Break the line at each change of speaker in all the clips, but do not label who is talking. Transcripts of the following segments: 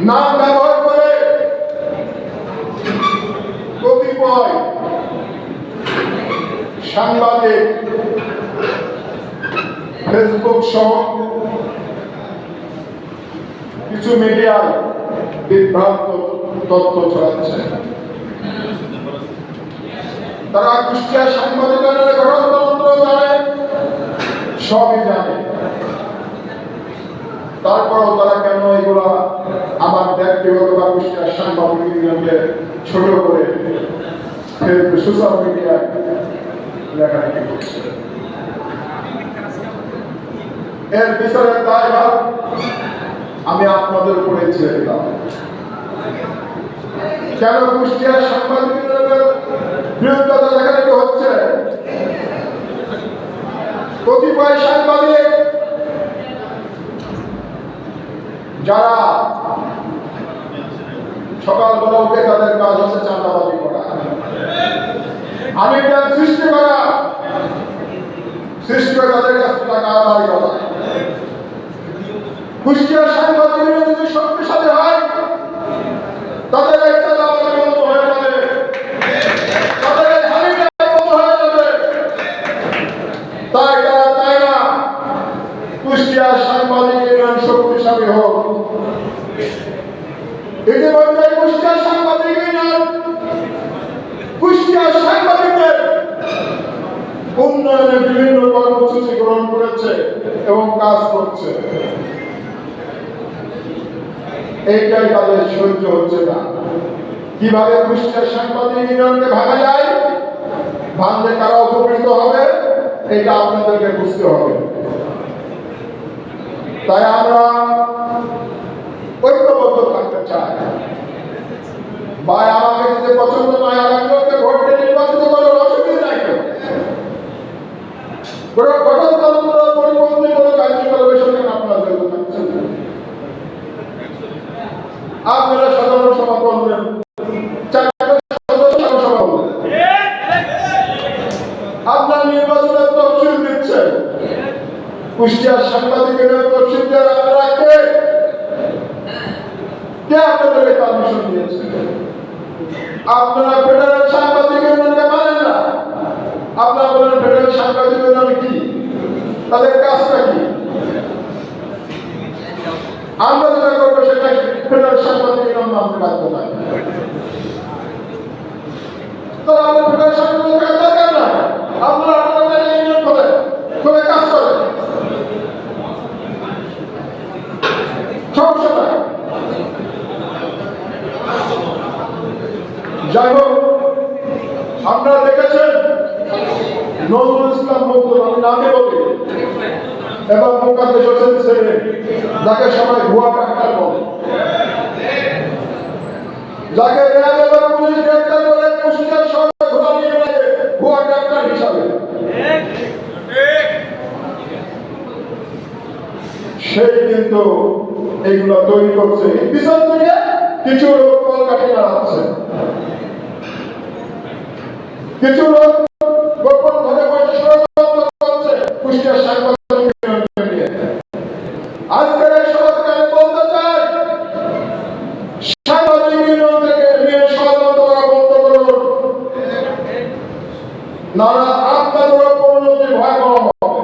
নাম ব্যবহার করে কতিপয় সাংবাদিক ফেসবুক সহ কিছু মিডিয়ায় বিভ্রান্ত তথ্য ছড়াচ্ছে। তারা কুষ্টিয়া সাংবাদিকের গঠনতন্ত্র জানে, সবই জানে। তারপরও তারা কেন এগুলা আমার ব্যক্তিগত বা কুষ্টিয়ার সাংবাদিক ইউনিয়নকে ছোট করে ফেসবুক সোশ্যাল মিডিয়ায় লেখালেখি করছে। এর আমি আপনাদের উপরে ছেড়ে দিলাম। কেন কুষ্টিয়ার বিরুদ্ধে লেখালেখি হচ্ছে? কতিপয় সাংবাদিক যারা সকালবেলা উঠে তাদের কাজ হচ্ছে চাঁদাবাজি করা। আমি জ্ঞান সৃষ্টি করা। সৃষ্টি করে তাদের কাছ টাকা আদায় করা। কুষ্টিয়ার সাংবাদিকরা যদি শক্তিশালী হয়, তাদের চাঁদাবাজি বন্ধ হয়ে যাবে। তাদের হানিটা তাই তারা চায় না কুষ্টিয়ার সাংবাদিক ইউনিয়ন শক্তিশালী হোক। সাংবাদিক উন্নয়নের বিভিন্ন কর্মসূচি গ্রহণ করেছে এবং কাজ করছে। এইটাই তাদের সহ্য হচ্ছে না। কীভাবে সাংবাদিক ইউনিয়নকে ভাঙা যায়? ভাঙলে কারা উপকৃত হবে? এটা আপনাদেরকে বুঝতে হবে। তাই আমরা ঐক্যবদ্ধ থাকতে চাই। বা আমাকে যদি পছন্দ নয় আগামী লোককে ভোট দিয়ে নির্বাচিত করার অসুবিধা নাই কোনো গঠনতন্ত্র পরিপন্থী কোনো কার্যকলাপের সঙ্গে আপনারা আপনারা সাধারণ সভা করবেন আপনার নির্বাচনের তফসিল দিচ্ছেন কুষ্টিয়ার সাংবাদিকের তফসিল কে কে আপনাদের পারমিশন দিয়েছে? আপনারা ফেডারেল সাংবাদিক ইউনিয়নকে মানেন না। আপনারা বলেন ফেডারেল সাংবাদিক ইউনিয়ন কি? তাদের কাজটা কি? আমরা যেটা করব সেটা ফেডারেল সাংবাদিক ইউনিয়ন মানতে বাধ্য না। তো আমরা ফেডারেল সাংবাদিক দরকার না। আপনারা আপনাদের ইউনিয়ন করে করে কাজ করেন সমস্যা নাই যাই হোক আপনারা দেখেছেন? নজরুল ইসলাম মন্ত্র আমি নামে বলি। এবং মোকাদ্দেশ হোসেন ছেলে যাকে সবাই ভুয়া ডাক্তার বলে। যাকে র্যাব এবং পুলিশ গ্রেপ্তার করে কুষ্টিয়ার শহরে ঘোরা নিয়ে গেছে ভুয়া ডাক্তার হিসাবে। সেই কিন্তু এইগুলো তৈরি করছে। পিছন থেকে কিছু লোক কলকাঠি নাড়াচ্ছে কিছু লোক গোপন বসে ষড়যন্ত্র করছে কুষ্টিয়ার সাংবাদিক আজকের এই সভাকে আমি বলতে চাই সাংবাদিক ইউনিয়ন থেকে নিয়ে পরিণতি ভয়াবহ হবে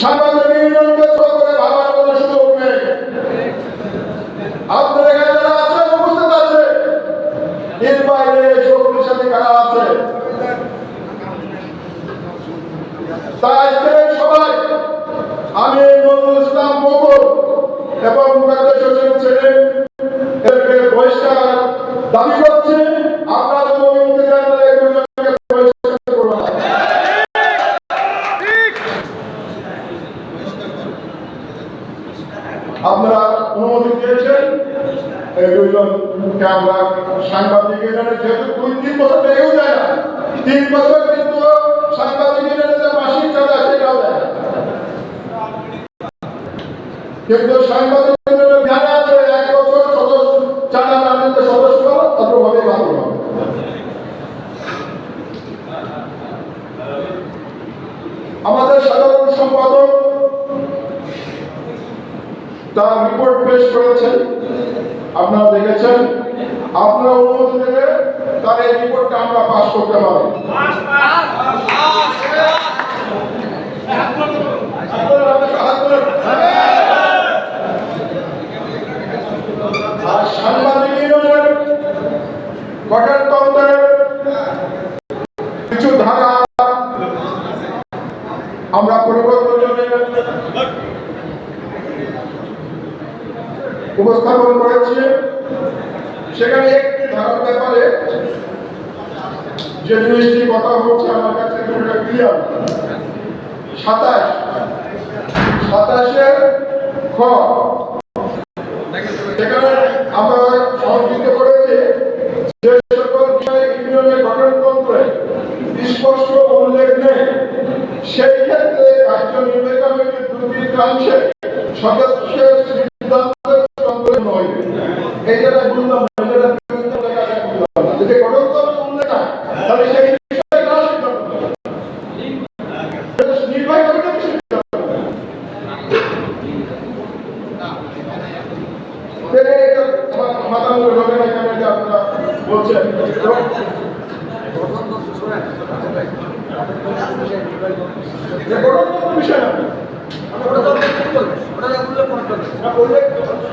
সাংবাদিক ইউনিয়নকে ছোট করে ভাবার কোনো সুযোগ নেই আপনাদের এখানে যারা আছে উপস্থিত আছে এর বাইরে কারা আছে? তাই সবাই, আমি নজরুল ইসলাম মকুল এবং এদেরকে বহিষ্কার দাবি করছি আপনারা যদি অনুমতি দেন তাহলে এই দুজনকে বহিষ্কার করব না আপনারা অনুমতি দিয়েছেন। এই দুইজনকে আমরা সাংবাদিক যেহেতু দুই, তিন বছর লেগেও যায় না। তিন বছর কিন্তু সাংবাদিক মাসিক চাঁদা, সেটাও দেয়। কিন্তু সাংবাদিক আছে, এক বছর সদস্য, চাঁদা না নিতে সদস্য হবে। আমাদের তার রিপোর্ট পেশ করেছেন? আপনারা দেখেছেন? আপনারা অনুমতি দেবে তার এই রিপোর্টটা আমরা পাশ করতে পারি। আর সাংবাদিক ইউনিয়নের গঠনতন্ত্রের কিছু ধারা আমরা পরিবর্তন উপস্থাপন করেছে। সেখানে একটি ধারার ব্যাপারে যে জিনিসটি কথা হচ্ছে আমার কাছে খুবই ক্লিয়ার সাতাশ। সাতাশের খ সেখানে আমরা সংযুক্ত করেছি যে সকল বিষয়ে ইউনিয়নের গঠনতন্ত্রে স্পষ্ট উল্লেখ নেই সেই ক্ষেত্রে কার্যনির্বাহী কমিটির দু তৃতীয়াংশে সদস্যের সংকলন হইবে এই যেটা বললাম। যদি গঠনতন্ত্র উল্লেখ তাহলে সেই বিষয়ে কারা সিদ্ধান্ত নেবে? নির্বাহী কমিটি সিদ্ধান্ত নেবে। তাহলে এটা আমার মাথার মধ্যে ঢোকে না কেন